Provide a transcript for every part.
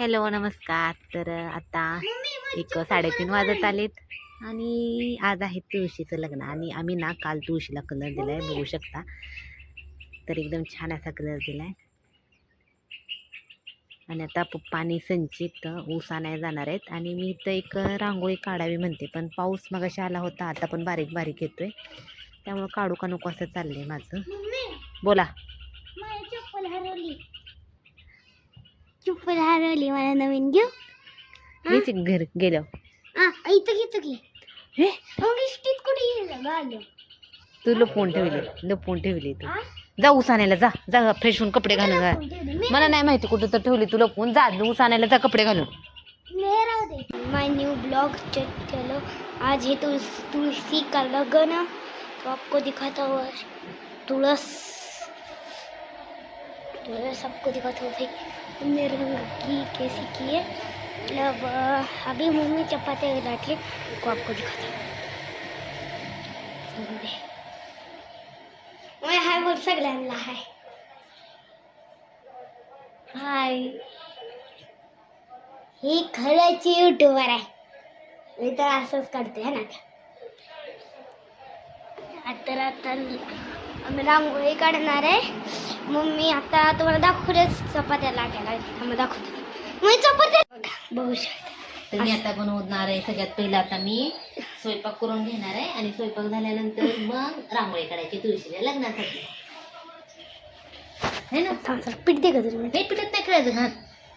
Hello नमस्कार. तर आता एक साडेतीन वाजत आलेत आणि आज आहे तुळशीचं लग्न आणि आम्ही ना काल तुळशीला कलर दिला आहे बघू शकता. तर एकदम छान असा कलर दिला आहे आणि आता पप्पा आणि संचित ऊस आणायला जाणार आहेत आणि मी इथं एक रांगोळी काढावी म्हणते पण पाऊस मगाशी आला होता आता पण बारीक बारीक येतोय. त्यामुळं काढू का नको असं चाललंय माझं. बोला चप्पल हरवली चप्पल हरवली मला नवीन घेऊ? हीच घर गेलो हा इथं घेतो की. हे? मग इष्टीत कुठे गेलं? गाडलं तू लपवून ठेवली लपवून ठेवली तू जा ऊस आणायला जा जा फ्रेश होऊन कपडे घालून जा. मला नाही. माहिती कुठं तर ठेवली तू लपवून जा ऊस आणायला जा कपडे घालून. राहू दे. माय न्यू ब्लॉग चेक चलो. आज है तुलस तुलसी का लगन तो आपको दिखाता हुआ तुलस. तुलस आपको दिखाता हुआ भाई मेरे रंग की कैसी की है? मतलब अभी मम्मी चपाते डाटले उनको आपको दिखाता हूँ। समझे मैं हाय बोल सगळ्यांना हाय। हाय। ही खरंच यूट्यूबर आहे मी तर असंच करते है ना आता आता आम्ही रांगोळी काढणार आहे. मम्मी आता तुम्हाला दाखवतेच चपात्या लागायला. आम्ही दाखवतो. मी चपात्या बघा शकता. मी आता बनवणार आहे सगळ्यात पहिला आता मी स्वयंपाक करून घेणार आहे आणि स्वयंपाक झाल्यानंतर मग रांगोळी काढायची तुळशीला लग्नासाठी. है ना? पीठ दे का तुम्ही हे पिठत नाही खेळायचं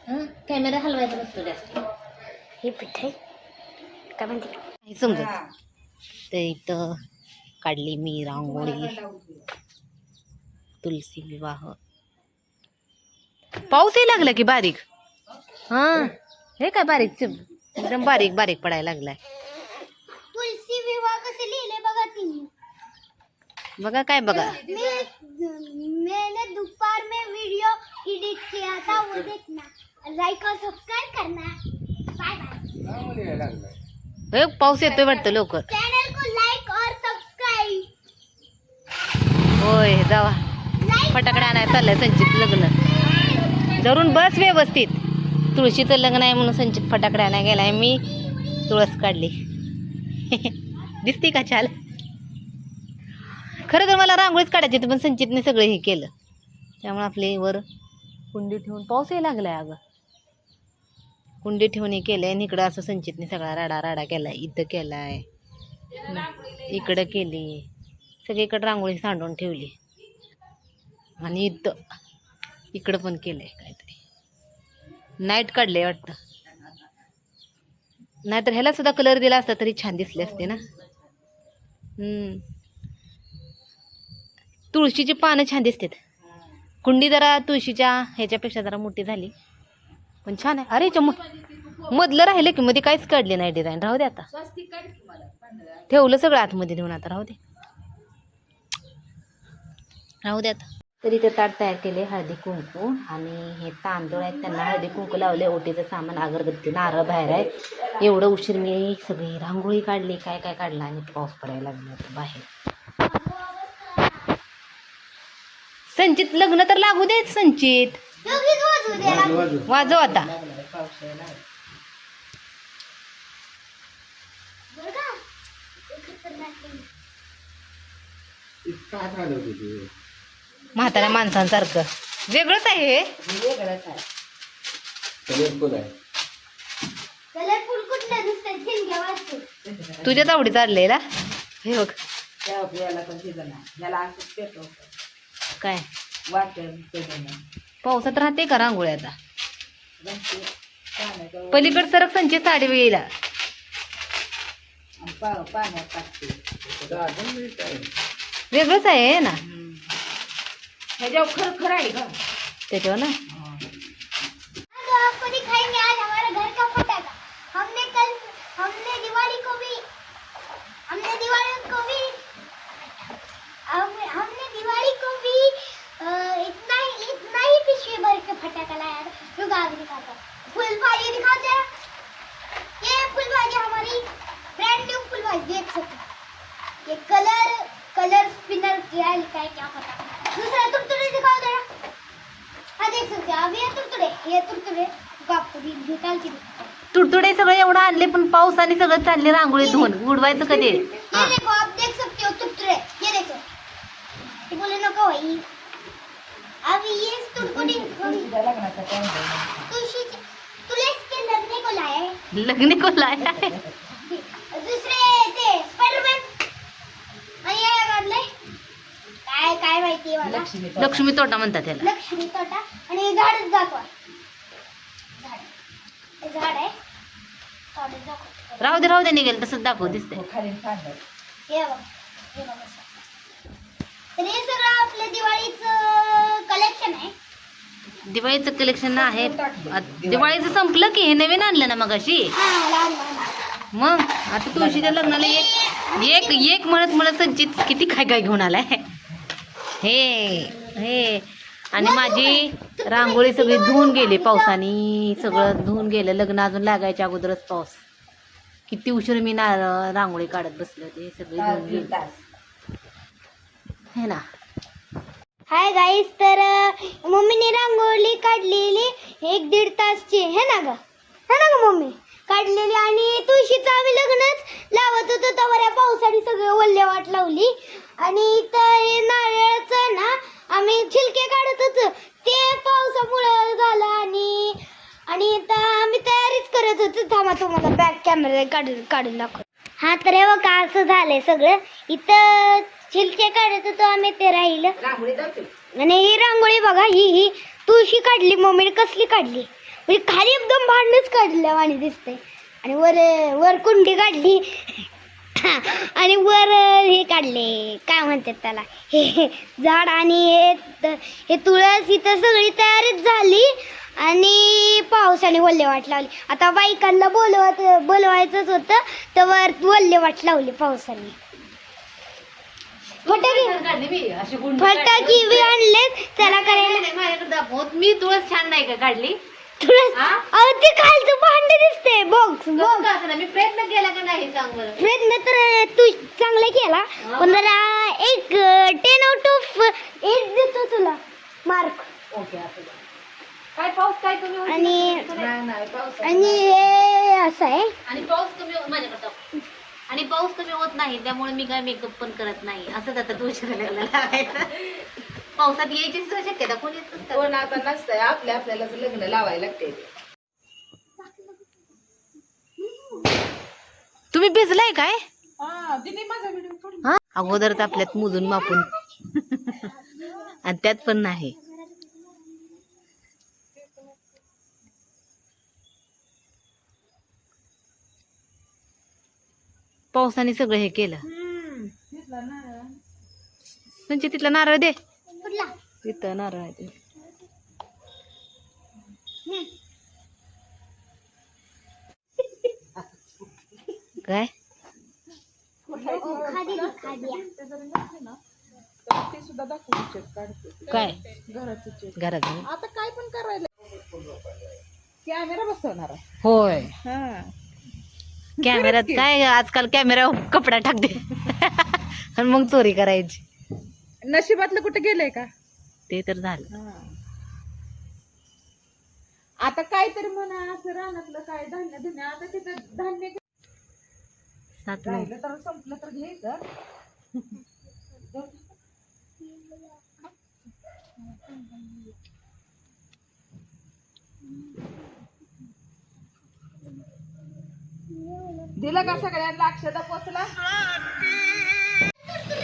हं? कॅमेरा हलवायचा नसतो जास्त. हे पीठ आहे. काय म्हणते? नाही समजत. तर इथं काढली मी रांगोळी तुलसी विवाह. पाऊसही लागला की बारीक? हा हे काय बारीक? एकदम बारीक बारीक पडायला लागलाय. तुलसी विवाह कसे लिहिले बघा तिने बघा काय बघा. मैं मैंने दोपहर में वीडियो एडिट किया था वो देखना लाइक और सब्सक्राइब करना. बाय बाय हे पाऊस येतोय वाटतं लवकर. चैनल को लाइक और सब्सक्राइब जावा. फटाकडा फटाकडे आणायला चाललंय संचित लग्न. धरून बस व्यवस्थित. तुळशीचं लग्न आहे म्हणून संचित फटाकडे आणायला गेलाय. मी तुळस काढली. दिसते का छान? खरं तर मला रांगोळीच काढायची होती पण संचितने सगळं हे केलं. त्यामुळे आपले वर कुंडी ठेवून पाऊसही लागलाय अगं. कुंडी ठेवून हे केलंय आणि इकडं असं संचितने सगळा राडा राडा केलाय इथं केलाय. इकडं केली. सगळीकडे रांगोळी सांडून ठेवली. आणि इथं इकडं पण केलंय काहीतरी. नाईट काढले वाटतं. नाहीतर ह्याला सुद्धा कलर दिला असता तरी छान दिसले असते ना? तुळशीची पानं छान दिसतात. कुंडी जरा तुळशीच्या ह्याच्यापेक्षा जरा मोठी झाली. पण छान आहे. अरे याच्या मधलं राहिलं की मध्ये काहीच काढले नाही डिझाईन राहू दे आता. ठेवलं सगळं आतमध्ये देऊन आता. राहू दे. राहू दे आता. तर इथं ताट तयार केले हळदी कुंकू आणि हे तांदूळ आहेत. त्यांना हळदी कुंकू लावले ओटीचं सामान अगरबत्ती नारळ बाहेर आहे एवढं उशीर मी सगळी रांगोळी काढली काय काय काढलं आणि पाऊस पडायला लागला बाहेर. संचित लग्न तर लागू देत संचित. वाजव आता. इतका म्हाताऱ्या माणसांसारखं. वेगळंच आहे हे. कलरफुल कुठलं नुसतं ठिणग्या वाजतो तुझ्याच आवडी चाललेला हे बघ. काय? पावसात राहते का रांगोळी आता? पलीकड सरक संचित साडी वेळेला. वेगळंच आहे ना? त्याच्यावर ना? तो आपको दिखाएँगे आज हमारे घर का पटाखा हमने कल हमने दिवाली को भी हमने दिवाली को भी हम, हमने दिवाली को भी अ, इतना ही इतना ही पिछले भर के फटाखा लाया था। रुक आगे दिखाता। फुलबाजी दिखा जरा ये फुलबाजी हमारी ब्रांड न्यू फुलबाजी देख सकते हो। ये कलर कलर स्पिनर क्या लिखा है क्या पता। दूसरा तुरतुरे दिखाओ जरा हाँ देख सकते हो अब ये तुरतुरे ये तुरतुरे कापडी घेताल की तुडतुडे सगळं एवढं आणले पण पाऊस आणि सगळं चालले रांगोळी धुवून. उडवायचं कधी? ये हा. देखो आप देख सकते हो तुटरे ये देखो ये बोले नको भाई अब ये तुळशी तुला इसके लगने को लाए लग्न को लाया है. दुसरे ते स्पायडरमॅन आणि काढलंय काय काय माहिती मला? लक्ष्मी तोटा. म्हणतात त्याला लक्ष्मी तोटा. आणि हे झाडच दाखवा. झाड. हे झाड आहे. झाडच दाखवा. राहू दे राहू दे निघेल. तसंच दाखव दिसतंय. हे बघा. हे बघा तर हे सगळं आपलं दिवाळीचं कलेक्शन आहे. दिवाळीचं कलेक्शन आहे. आ- दिवाळीचं संपलं की हे नवीन आणलं ना मग अशी हा मग? आता तुळशीच्या लग्नाला एक एक एक म्हणत म्हणत संचित किती काय काय घेऊन आलाय? हे हे. आणि माझी रांगोळी सगळी धुवून गेली पावसाने. सगळं धुवून गेलं. लग्न अजून लागायच्या अगोदरच पाऊस. किती उशीर मी ना रांगोळी काढत बसले होते. सगळी धुवून गेली. हे ना. हाय गाईस तर मम्मीने रांगोळी काढलेली एक दीड तासची. हे ना ग? हे ना ग मम्मी? काढलेली आणि तुळशीचं आम्ही लग्नच लावत होतो. तेव्हा या पावसाने सगळे ओल्ले वाट लावली. आणि इथं नारळाचं ना आम्ही छिलके काढत होतो ते पावसामुळं झालं आणि आणि इथं आम्ही तयारीच करत होतो. थांबा तुम्हाला बॅक कॅमेरा काढून काढून दाखव हा तर हे बघा असं झालंय सगळं. इथं छिलके काढत होतो आम्ही ते राहिलं. आणि ही रांगोळी बघा ही ही. तुळशी काढली मम्मीने कसली काढली? म्हणजे खाली एकदम भांडणच काढल्या वाणी दिसते आणि वर वर कुंडी काढली. आणि वर हे काढले. काय म्हणतात त्याला? हे झाड आणि हे हे तुळस इथं सगळी तयारीच झाली आणि पावसाने वल्ले वाट लावली. आता बायकांना बोलवत बोलवायचंच होतं तर वर वल्ले वाट लावली पावसाने. फटाके आणले त्याला करायला मी तुळस छान नाही का काढली? तुळस हा? अहो ते खालचं भांड दिसते बॉक्स बॉक्स का असं नाही? मी प्रयत्न केला का नाही सांग बरं प्रयत्न तर तू चांगला केला. पण जरा एक टेन आउट ऑफ एट देतो तुला. मार्क ओके असं द्या. काय पाऊस काय कमी होईल? आणि आणि हे असं आहे. आणि पाऊस कमी माझ्याकडे दाखव. आणि पाऊस कमी होत नाही त्यामुळे मी काय मेकअप पण करत नाही. असंच आता तुळशीला लग्न लावायचं पावसात यायची सुद्धा शक्यता कोणी येतच का? कोण आता नसतंय आपल्या आपल्याला लग्न लावायला लागते. तुम्ही भिजलाय काय? हा दिदी माझा व्हिडिओ हा? अगोदरच आपल्यात मोजून मापून. आणि त्यात पण नाही. पावसाने सगळं हे केलं. म्हणजे तिथला नारळ दे. कुठला? तिथं नारळ आहे ते. काय? खादी खादिया ते सुद्धा दाखवू चेक काढते काय? घराचं चेक घरात आता काय पण करायला. कॅमेरा बसवणार आहे. होय. हा. कॅमेऱ्यात काय आजकाल कॅमेरा कपडा टाकते. आणि मग चोरी करायची. नशिबातलं कुठे गेलंय का? ते तर झालं. हा. आता काहीतरी म्हणा असं रानातलं काय धान्य धुन्य आता तिथं धान्य सात नऊ राहिलं तर संपलं तर घ्यायचं. दिलं का सगळ्यांना? अक्षदा पोचला?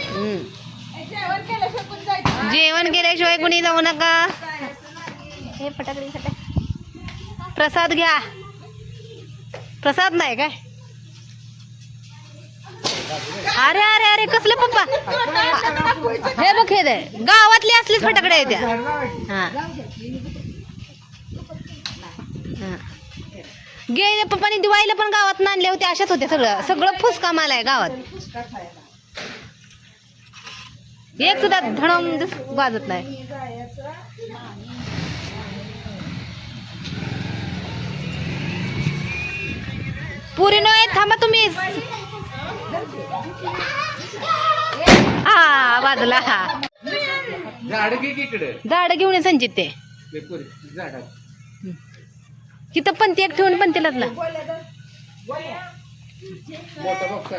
हम्म. जेवण केल्याशिवाय कुणी जाऊ नका. हे फटाकडे फटाक प्रसाद घ्या. प्रसाद नाही काय? अरे अरे अरे कसले पप्पा? हे बघ हे गावातली असलीच फटाकडे आहेत हा. हा. गे पप्पानी दिवाळीला पण गावात आणल्या होत्या अशाच होत्या सगळं. सगळं फुसका माल आहे गावात. एक सुद्धा धडम वाजत नाही. पुरी न थांबा तुम्ही. हा वाजला. हा झाड झाड घेऊन संचित ते. तिथं पण ते एक ठेवून पण तिलाच ना मोठा